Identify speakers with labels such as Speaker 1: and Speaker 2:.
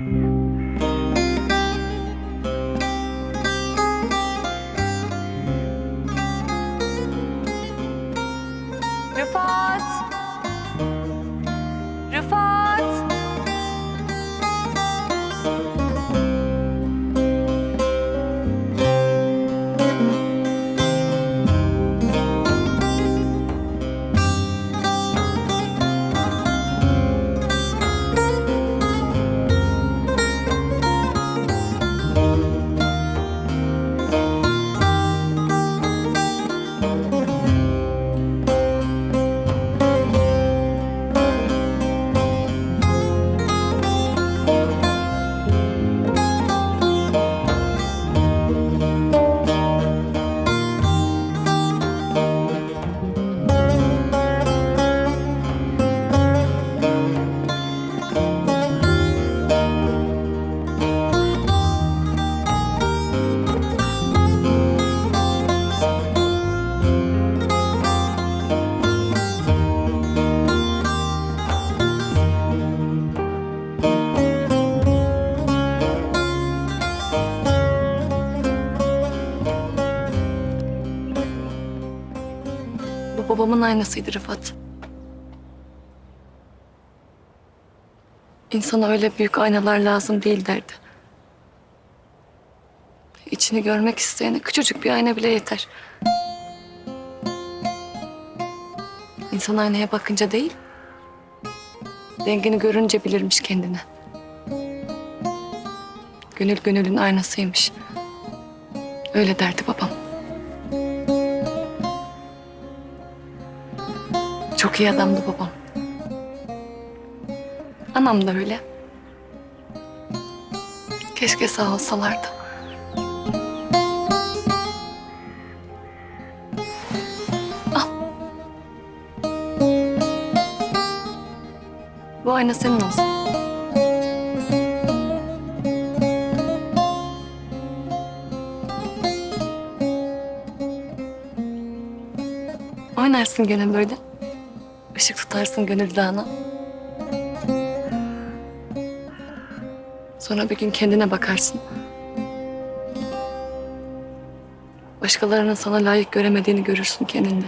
Speaker 1: Rıfat! Babamın aynasıydı Rıfat. İnsana öyle büyük aynalar lazım değil derdi. İçini görmek isteyene küçücük bir ayna bile yeter. İnsan aynaya bakınca değil, dengini görünce bilirmiş kendini. Gönül gönülün aynasıymış. Öyle derdi babam. Çok iyi adamdı babam. Anam da öyle. Keşke sağ olsalardı. Al. Bu ayna senin olsun. Oynarsın gene böyle. Işık tutarsın gönül dağına. Sonra bir gün kendine bakarsın. Başkalarının sana layık göremediğini görürsün kendinde.